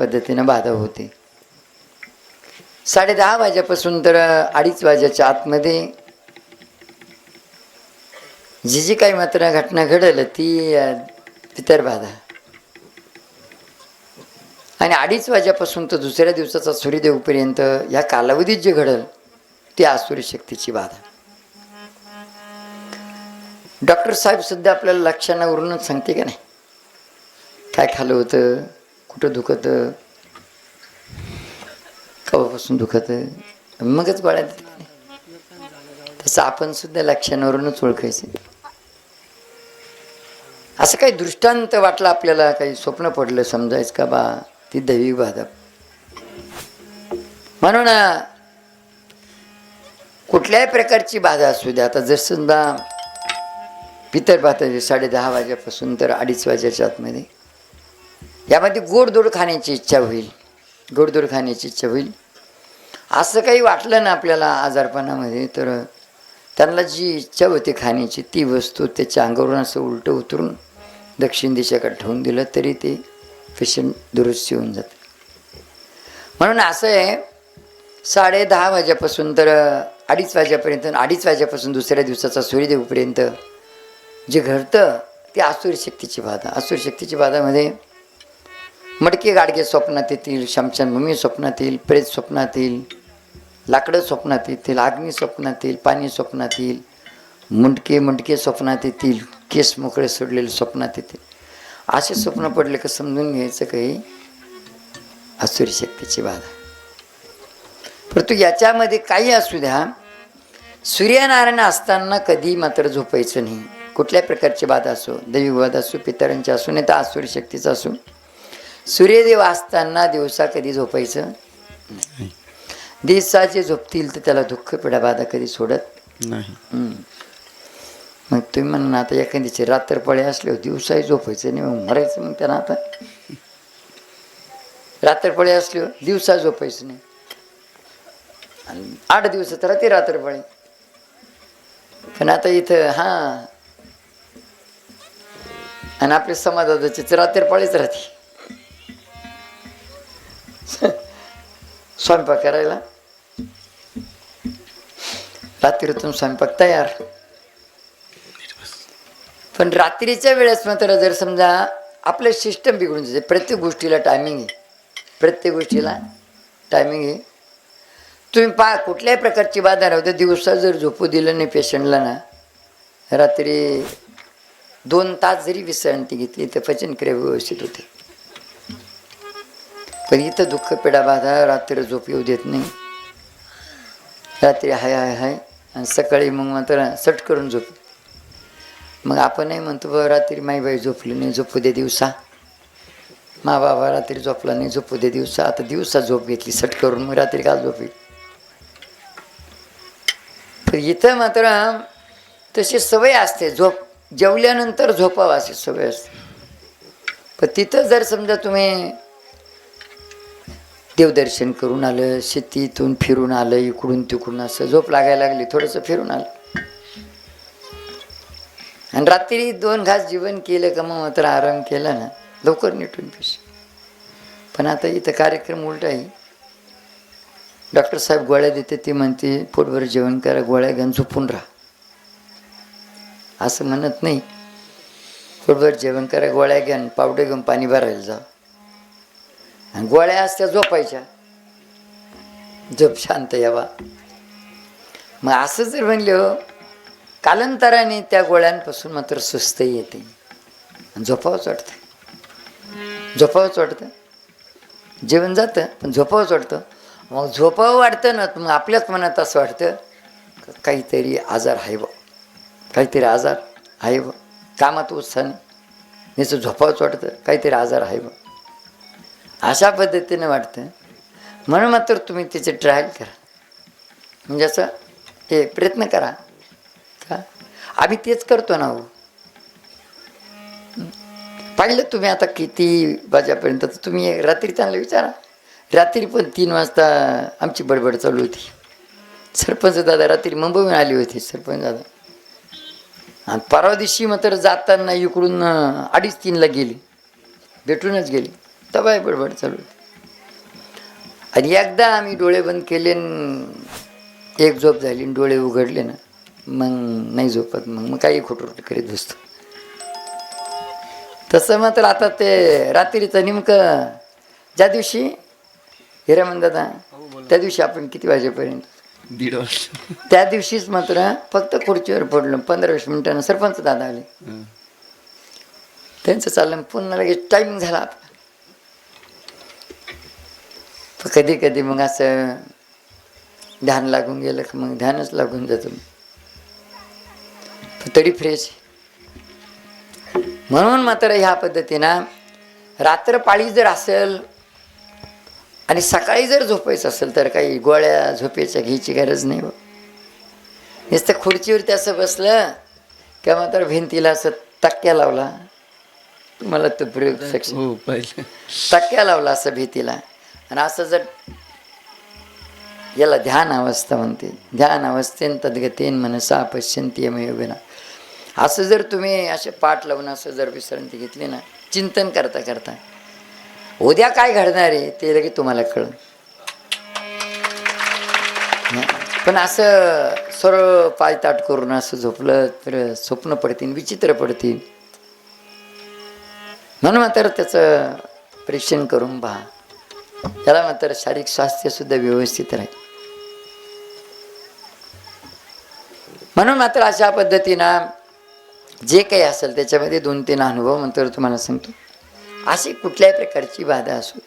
पद्धतीनं बाधा होते. साडे दहा वाजेपासून तर अडीच वाजेच्या आतमध्ये जी जी काही मात्र घटना घडल ती पितर बाधा. आणि अडीच वाजेपासून तर दुसऱ्या दिवसाचा सूर्यदेवपर्यंत या कालावधीत जे घडल ती आसुरी शक्तीची बाधा. डॉक्टर साहेब सुद्धा आपल्याला लक्षणावरूनच सांगते का नाही? काय खालं होतं? कुठं दुखतं? कवापासून दुखतं? मगच गोळ्या तसं आपण सुद्धा लक्षणावरूनच ओळखायचं. असं काही दृष्टांत वाटलं आपल्याला काही स्वप्न पडलं समजायचं का बा? ती दैवी बाधा. म्हणून कुठल्याही प्रकारची बाधा असू द्या. आता जर समजा पितर पाहता साडे दहा वाजेपासून तर अडीच वाजेच्या आतमध्ये यामध्ये गोडधोड खाण्याची इच्छा होईल. गोडधोड खाण्याची इच्छा होईल. असं काही वाटलं ना आपल्याला आजारपणामध्ये तर त्यांना जी इच्छा होती खाण्याची ती वस्तू त्याच्या अंगावरून असं उलटं उतरून दक्षिण दिशेकडे ठेवून दिलं तरी ते पेशंट दुरुस्त होऊन जातं. म्हणून असं आहे साडे दहा वाजेपासून तर अडीच वाजेपर्यंत अडीच वाजेपासून दुसऱ्या दिवसाचा सूर्यदेवपर्यंत जे घडतं ते आसुरी शक्तीची बाधा. आसुरी शक्तीची बाधामध्ये मडके गाडगे स्वप्नात येतील शमशानभूमी स्वप्नात येईल प्रेत स्वप्नात येईल लाकडं स्वप्नात येतील अग्नी स्वप्नात येईल पाणी स्वप्नात येईल मुंडके मुंडके स्वप्नात येतील केस मोकळे सोडलेले स्वप्नात येतील असे स्वप्न पडले का समजून घ्यायचं काही? असुरी शक्तीची बाधा. परंतु याच्यामध्ये काही असू द्या. सूर्यनारायण असताना कधी मात्र झोपायचं नाही. कुठल्या प्रकारची बाधा असो दैवी बाधा असो पितरांची असो नाही तर आसुरी शक्तीचा असो सूर्यदेव असताना दिवसा कधी झोपायचं? नाही. दिवसा जे झोपतील तर त्याला दुःख पिढा बाधा कधी सोडत? नाही. मग तुम्ही म्हणा आता एखाद्याची रात्रपळे असले दिवसाही झोपायचं नाही मग मरायचं मग त्यांना आता? रात्रपळे असले दिवसा झोपायचं नाही. आणि आठ दिवस तर राहते रात्रपळे. पण आता इथं हा. आणि आपल्या समाजाची रात्रपळीच राहते. स्वयंपाक करायला. रात्रीतून स्वयंपाक तयार. पण रात्रीच्या वेळेस मात्र जर समजा आपलं सिस्टम बिघडून जाते प्रत्येक गोष्टीला टायमिंग आहे. प्रत्येक गोष्टीला टायमिंग आहे. तुम्ही पहा कुठल्याही प्रकारची बाधा राहू दिवसा जर झोपू दिलं नाही पेशंटला ना रात्री दोन तास जरी विश्रांती घेतली तर पचनक्रिया व्यवस्थित होते. पण इथं दुःख पिढा बाधा रात्री झोप येऊ देत नाही. रात्री हाय हाय हाय आणि सकाळी मग मात्र सट करून झोप. मग आपणही म्हणतो बा रात्री माई बाई झोपली नाही झोपू दे दिवसा. मा बाबा रात्री झोपला नाही झोपू दे दिवसा. आता दिवसा झोप घेतली सट करून मग रात्री काल झोपी. तर इथं मात्र तशी सवय असते झोप. जेवल्यानंतर झोपावं अशी सवय असते. पण तिथं जर समजा तुम्ही देवदर्शन करून आलं शेतीतून फिरून आलं इकडून तिकडून असं झोप लागायला लागली थोडंसं फिरून आलं. आणि रात्री दोन घास जीवन केलं का मग मात्र आराम केला ना लवकर निटून पेश पण आता इथं कार्यक्रम उलटा आहे. डॉक्टर साहेब गोळ्या देते ती म्हणते पोटभर जेवण करा गोळ्या घेऊन झोपून राहा. असं म्हणत नाही. पोटभर जेवण करा गोळ्या घ्या पावडे घेऊन पाणी भरायला जा. आणि गोळ्या असत्या झोपायच्या. झोप शांत यावा. मग असं जर म्हणलं हो कालांतराने त्या गोळ्यांपासून मात्र सुस्तही येते. आणि झोपावंच वाटतं. झोपावंच वाटतं. जेवण जातं पण झोपावंच वाटतं. मग झोपावं वाटतं ना मग आपल्याच मनात असं वाटतं काहीतरी आजार आहे बा काहीतरी आजार आहे बा कामात उत्साह नाही याचं झोपावंच वाटतं काहीतरी आजार आहे बा अशा पद्धतीने वाटतं. म्हणून मात्र तुम्ही त्याचे ट्रायल करा. म्हणजे असं हे प्रयत्न करा. का? आम्ही तेच करतो ना हो. पाहिलं तुम्ही आता किती वाजेपर्यंत? तर तुम्ही रात्री चांगलं विचारा. रात्री पण तीन वाजता आमची बडबड चालू होती. सरपंच दादा रात्री मुंबईहून आली होती सरपंच दादा. आणि परवा दिवशी मात्र जाताना इकडून अडीच तीनला गेली. भेटूनच गेली. तबाय बडबड चालू आणि एकदा आम्ही डोळे बंद केले एक झोप झाली डोळे उघडले ना मग नाही झोपत मग मग काही खोटं करीत बसतो. तसं मात्र आता ते रात्रीचं नेमकं ज्या दिवशी हिरामन दादा त्या दिवशी आपण किती वाजेपर्यंत? दीड त्या दिवशीच मात्र फक्त खुर्चीवर पडलो पंधरा वीस मिनिटानं सरपंच दादा आले. हं. त्यांचं चाललं पुन्हा लगेच टायमिंग झाला आपला पण कधी कधी मग असं ध्यान लागून गेलं की मग ध्यानच लागून जातं. तरी फ्रेश म्हणून मात्र ह्या पद्धतीनं रात्रपाळी जर असेल आणि सकाळी जर झोपायचं असेल तर काही गोळ्या झोपेच्या घ्यायची गरज नाही हो. नुसतं खुर्चीवरती असं बसलं किंवा मात्र भिंतीला असं टक्क्या लावला. तुम्हाला तो प्रयोग सक्षम हो टक्क्या लावला असं भीतीला. आणि असं जर याला ध्यान अवस्था म्हणते. ध्यान अवस्थेन तद्गतीन मनसा पश्यंती यमयोगिना असं जर तुम्ही असे पाठ लावून असं जर विश्रांती घेतली ना चिंतन करता करता उद्या काय घडणार आहे ते लगेच तुम्हाला कळून पण असं सरळ पायताट करून असं झोपलं तर स्वप्न पडतील विचित्र पडतील. म्हणून मात्र त्याचं परीक्षण करून पहा. त्याला मात्र शारीरिक स्वास्थ्य सुद्धा व्यवस्थित राहील म्हणून मात्र अशा पद्धतीनं जे काही असेल त्याच्यामध्ये दोन तीन अनुभव मात्र तुम्हाला सांगतो. अशी कुठल्याही प्रकारची बाधा असो.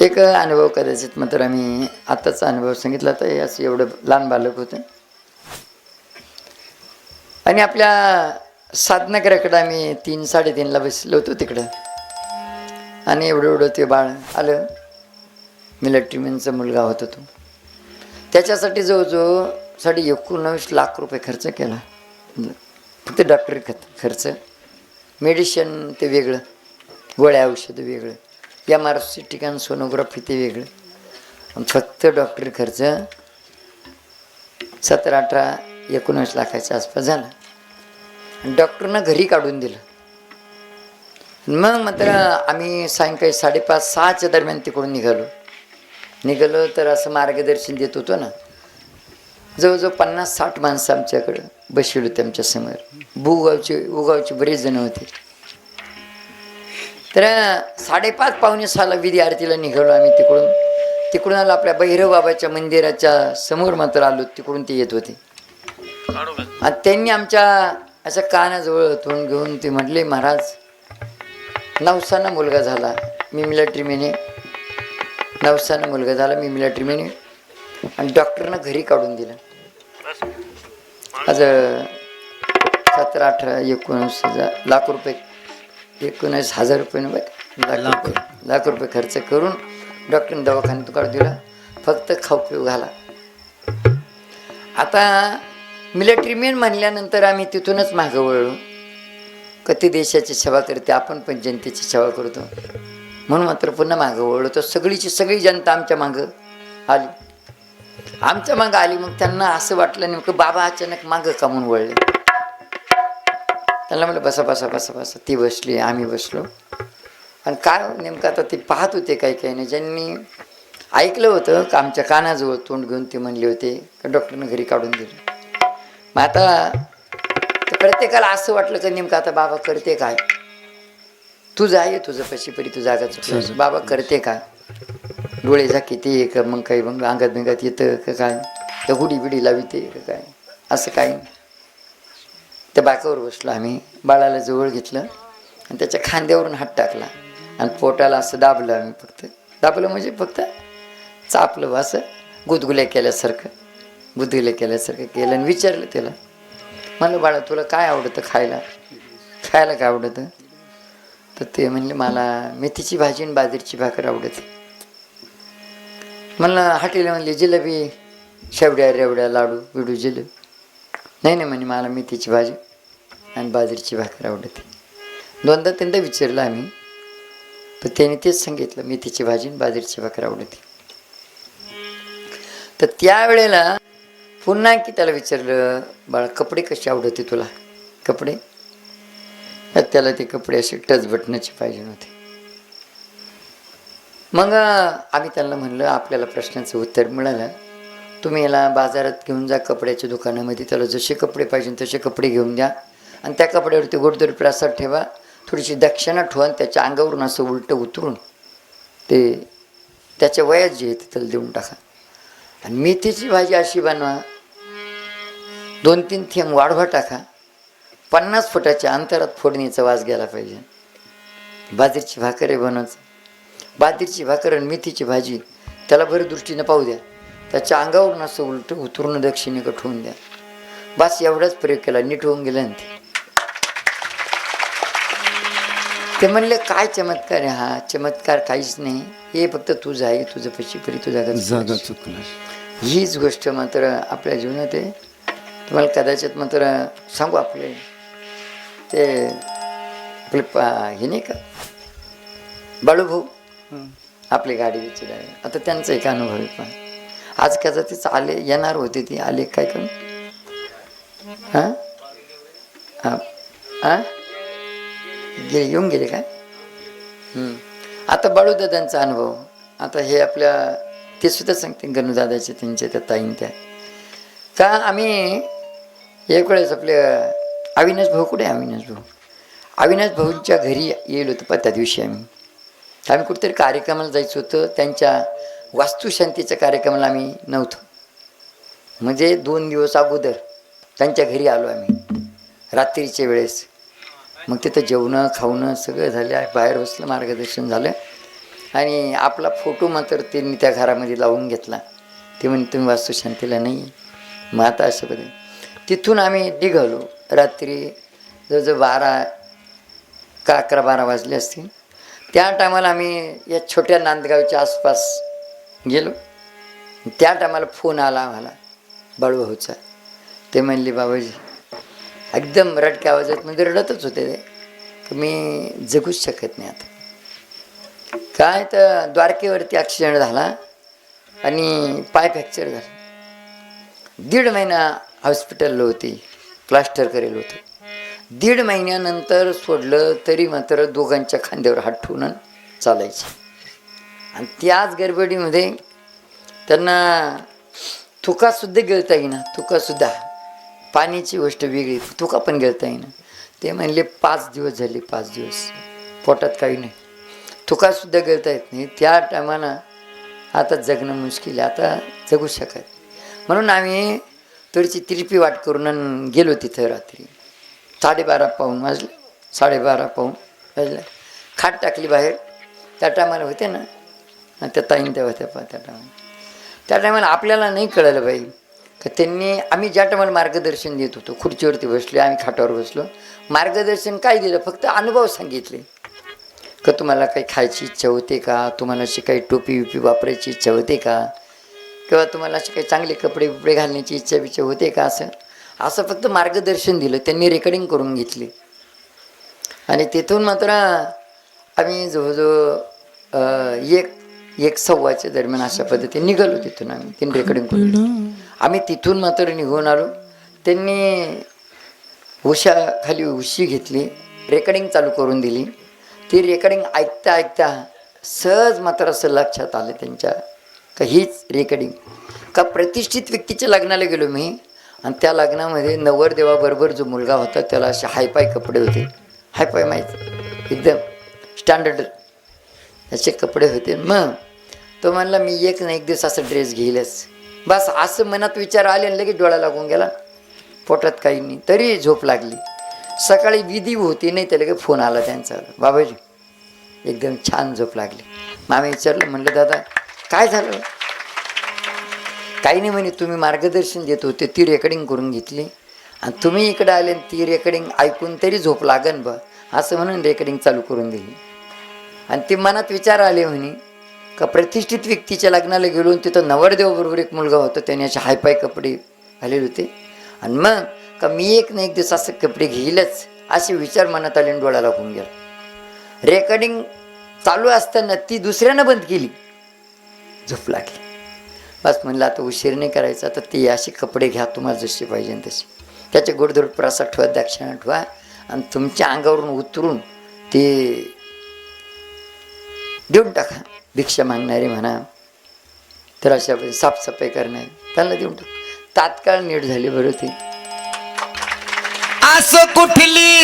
एक अनुभव कदाचित मात्र आम्ही आत्ताचा अनुभव सांगितला तर असं एवढं लहान बालक होतं. आणि आपल्या साधनगराकडं आम्ही तीन साडेतीनला बसलो होतो तिकडं. आणि एवढं एवढं ते बाळ आलं. मिलिटरीमॅनचा मुलगा होता तो. त्याच्यासाठी जवळजवळ साडे एकोणावीस लाख रुपये खर्च केला. फक्त डॉक्टरी ख खर्च. मेडिशन ते वेगळं. गोळ्या औषध वेगळं. एम आर सी ठिकाण सोनोग्राफी ते वेगळं. फक्त डॉक्टरी खर्च सतरा अठरा एकोणीस लाखाच्या आसपास झाला. आणि डॉक्टरनं घरी काढून दिलं. मग मात्र आम्ही सायंकाळी साडेपाच सहाच्या दरम्यान तिकडून निघालो. निघालो तर असं मार्गदर्शन देत होतो ना. जवळजवळ पन्नास साठ माणसं आमच्याकडं बसवली होती आमच्यासमोर. भूगावचे उगावचे बरेच जण होते. तर साडेपाच पावणे सहाला विधी आरतीला निघालो आम्ही तिकडून. तिकडून आलो आपल्या भैरव बाबाच्या मंदिराच्या समोर मात्र आलो. तिकडून ते येत होते. आणि त्यांनी आमच्या अशा कानाजवळ तोंड घेऊन ते म्हटले महाराज नवसाना मुलगा झाला मी मिलिटरी मेने नवसाना मुलगा झाला मी मिलिटरी मेने आणि डॉक्टरनं घरी काढून दिलं. आज सतरा अठरा एकोणीस हजार लाख रुपये. एकोणीस हजार रुपये लाख रुपये. लाख रुपये खर्च करून डॉक्टरने दवाखान्यात काढून दिला. फक्त खाऊ पिऊ घाला. आता मिलिटरी मेन म्हणल्यानंतर आम्ही तिथूनच मागं वळलो. कधी देशाची सेवा करते आपण पण जनतेची सेवा करतो. म्हणून मात्र पुन्हा मागं वळलो सगळीची सगळी जनता आमच्या मागं आली. आमच्या मागं आली मग त्यांना असं वाटलं नेमकं बाबा अचानक मागं कामून वळले. त्यांना म्हटलं बसा बसा बसा बसा ती बसली आम्ही बसलो. आणि काय हो, नेमकं आता ते पाहत होते काही काही नाही. ज्यांनी ऐकलं होतं का आमच्या कानाजवळ तोंड घेऊन ते म्हणले होते का डॉक्टरनं घरी काढून दिलं. मग आता तर प्रत्येकाला असं वाटलं का नेमकं आता बाबा करते काय? तुझं आहे तुझं पशी परी तू जागा बाबा करते काय डोळे झाकीते का मग काही मग अंगात बिंगात येतं का काय? का हुडी बिडी लाविते का काय? असं काही नाही. त्या बाकावर बसलो आम्ही. बाळाला जवळ घेतलं आणि त्याच्या खांद्यावरून हात टाकला. आणि पोटाला असं दाबलं आम्ही फक्त. दाबलं म्हणजे फक्त चापलं बा असं. गुदगुल्या केल्यासारखं. गुदगुल्या केल्यासारखं केलं आणि विचारलं त्याला म्हणलं बाळा तुला काय आवडतं खायला? खायला काय आवडतं? तर ते म्हणले मला मेथीची भाजी आणि बाजरीची भाकर आवडते. म्हणलं हॉटेल म्हणली जिलेबी शेवड्या रेवड्या लाडू बिडू जिलेबी. नाही नाही म्हणे मला मेथीची भाजी आणि बाजरीची भाकर आवडते. दोनदा तीनदा विचारलं आम्ही. पण त्याने तेच सांगितलं मेथीची भाजी आणि बाजरीची भाकर आवडते. तर त्यावेळेला पुन्हा की त्याला विचारलं बाळा कपडे कसे आवडते तुला? कपडे? त्याला ते कपडे असे टच बटनाचे पाहिजे नव्हते मग आम्ही त्यांना म्हणलं आपल्याला प्रश्नाचं उत्तर मिळालं. तुम्ही याला बाजारात घेऊन जा कपड्याच्या दुकानामध्ये. त्याला जसे कपडे पाहिजे तसे कपडे घेऊन द्या. आणि त्या कपड्यावरती गोडदोड प्रासाद ठेवा. थोडीशी दक्षिणा ठेवा आणि त्याच्या अंगावरून असं उलटं उतरून ते त्याच्या वयात जे आहे ते त्याला देऊन टाका. आणि मेथीची भाजी अशी बनवा. दोन तीन थेंब वाढवा टाका. पन्नास फुटाच्या अंतरात फोडणीचा वास गेला पाहिजे. बाजरीची भाकर बनवायचं. बाजरीची भाकर आणि मेथीची भाजी त्याला बरं दृष्टीनं पाहू द्या. त्याच्या अंगावरून असं उलट उतरून दक्षिणेकडे ठेवून द्या. बस एवढाच प्रयोग केला नीट होऊन गेला ते. ते म्हणले काय चमत्कार आहे हा? चमत्कार काहीच नाही. हे फक्त तुझं आहे तुझं पशी परी तुझा हीच गोष्ट मात्र आपल्या जीवनात आहे. तुम्हाला कदाचित मात्र सांगू आपले ते आपले हे नाही का? बाळूभाऊ आपली गाडीची ड्रायव्हर आता त्यांचा एक अनुभव आहे पण. आज कदाचित आले येणार होते ती. आले काय करून? हां? हां? हां? गेले येऊन गेले काय. आता बाळूदादांचा अनुभव. आता हे आपल्या ते सुद्धा सांगते गणूदादाचे त्यांच्या त्या ताईन त्या तर आम्ही एक वेळेस आपल्या अविनाश भाऊ कुठे आहे? अविनाश भाऊ. अविनाश भाऊंच्या घरी येईल होतं पण त्या दिवशी आम्ही. आम्ही कुठेतरी कार्यक्रमाला जायचं होतं. त्यांच्या वास्तुशांतीच्या कार्यक्रमाला आम्ही नव्हतो. म्हणजे दोन दिवस अगोदर त्यांच्या घरी आलो आम्ही. रात्रीच्या वेळेस. मग तिथं जेवणं खावणं सगळं झालं. बाहेर बसलं मार्गदर्शन झालं. आणि आपला फोटो मात्र त्यांनी त्या घरामध्ये लावून घेतला. ते म्हणे तुम्ही वास्तुशांतीला नाही माता मग आता तिथून आम्ही निघालो. रात्री जवळजवळ बारा का अकरा बारा वाजले असतील. त्या टायमाला आम्ही या छोट्या नांदगावच्या आसपास गेलो. त्या टायमाला फोन आला आम्हाला. बाळूभाऊचा ते म्हणले बाबाजी एकदम रडक्या आवाजात म्हणजे रडतच होते ते. की मी जगूच शकत नाही आता. काय तर द्वारकेवरती ॲक्सिडेंट झाला आणि पाय फ्रॅक्चर झाला. दीड महिना हॉस्पिटलला होती प्लास्टर करेल होतं. दीड महिन्यानंतर सोडलं तरी मात्र दोघांच्या खांद्यावर हात ठेवून चालायचे. आणि त्याच गडबडीमध्ये त्यांना थुकासुद्धा गिळता येईना थुकासुद्धा पाण्याची गोष्ट वेगळी तुका पण गिळता येईना. ते म्हणले पाच दिवस झाले पाच दिवस. पोटात काही नाही. तुकासुद्धा गिळता येत नाही. त्या टायमाला आता जगणं मुश्किल आहे. आता जगू शकत म्हणून आम्ही थोडीशी तिरपी वाट करून गेलो तिथं रात्री. साडेबारा पाहून वाजले. साडेबारा पाहून वाजले. खाट टाकली बाहेर. त्या टायमाला होते ना. त्या ताईन त्या होत्या त्या टायमाला. त्या टायमाला आपल्याला नाही कळलं बाई का त्यांनी आम्ही ज्या टायमाला मार्गदर्शन देत होतो खुर्चीवरती बसले आम्ही खाटावर बसलो. मार्गदर्शन काय दिलं? फक्त अनुभव सांगितले. का तुम्हाला काही खायची इच्छा होते का? तुम्हाला अशी काही टोपी विपी वापरायची इच्छा होते का? किंवा तुम्हाला असे काही चांगले कपडे बिपडे घालण्याची इच्छा बिच्छा होते का असं? असं फक्त मार्गदर्शन दिलं. त्यांनी रेकॉर्डिंग करून घेतली. आणि तिथून मात्र आम्ही जवळजवळ एक एक सव्वाच्या दरम्यान अशा पद्धतीने निघालो तिथून आम्ही. त्यांनी रेकॉर्डिंग करून आम्ही तिथून मात्र निघून आलो. त्यांनी उशा खाली उशी घेतली. रेकॉर्डिंग चालू करून दिली. ती रेकॉर्डिंग ऐकता ऐकता सहज मात्र असं लक्षात आलं त्यांच्या का हीच रेकॉर्डिंग का प्रतिष्ठित व्यक्तीच्या लग्नाला गेलो मी आणि त्या लग्नामध्ये नवरदेवाबरोबर जो मुलगा होता त्याला असे हायपाय कपडे होते. हायपाय माहीत. एकदम स्टँडर्ड असे कपडे होते. मग तो म्हणला मी एक ना एक दिवस असं ड्रेस घेईलच. बस असं मनात विचार आले आणि लगेच डोळा लागून गेला. पोटात काही नाही. तरी झोप लागली. सकाळी विधी होती नाही त्याला लगेच फोन आला त्यांचा. बाबाजी एकदम छान झोप लागली. मग आम्ही विचारलं म्हणलं दादा काय झालं? काही नाही म्हणे तुम्ही मार्गदर्शन देत होते ती रेकॉर्डिंग करून घेतली. आणि तुम्ही इकडे आले आणि ती रेकॉर्डिंग ऐकून तरी झोप लागन बा. असं म्हणून रेकॉर्डिंग चालू करून दिली. आणि ती मनात विचार आले म्हणे का प्रतिष्ठित व्यक्तीच्या लग्नाला गेलो तिथं नवरदेवाबरोबर एक मुलगा होता त्याने असे हायपाय कपडे घालेले होते. आणि मग का मी एक ना एक दिवस असं कपडे घेईलच असे विचार मनात आले आणि डोळ्याला होऊन गेला. रेकॉर्डिंग चालू असताना ती दुसऱ्यानं बंद केली. झोप लागली बस म्हणलं आता उशीर नाही करायचा तर ती असे कपडे घ्या तुम्हाला जसे पाहिजे तसे त्याचे गोडधोड प्रसाद ठेवा दक्षिणा ठेवा आणि तुमच्या अंगावरून उतरून ते देऊन टाका. भिक्षा मागणारे म्हणा तर अशा साफसफाई करणारे. त्यांना देऊन टाक. तात्काळ नीट झाली बरं ती. असं कुठली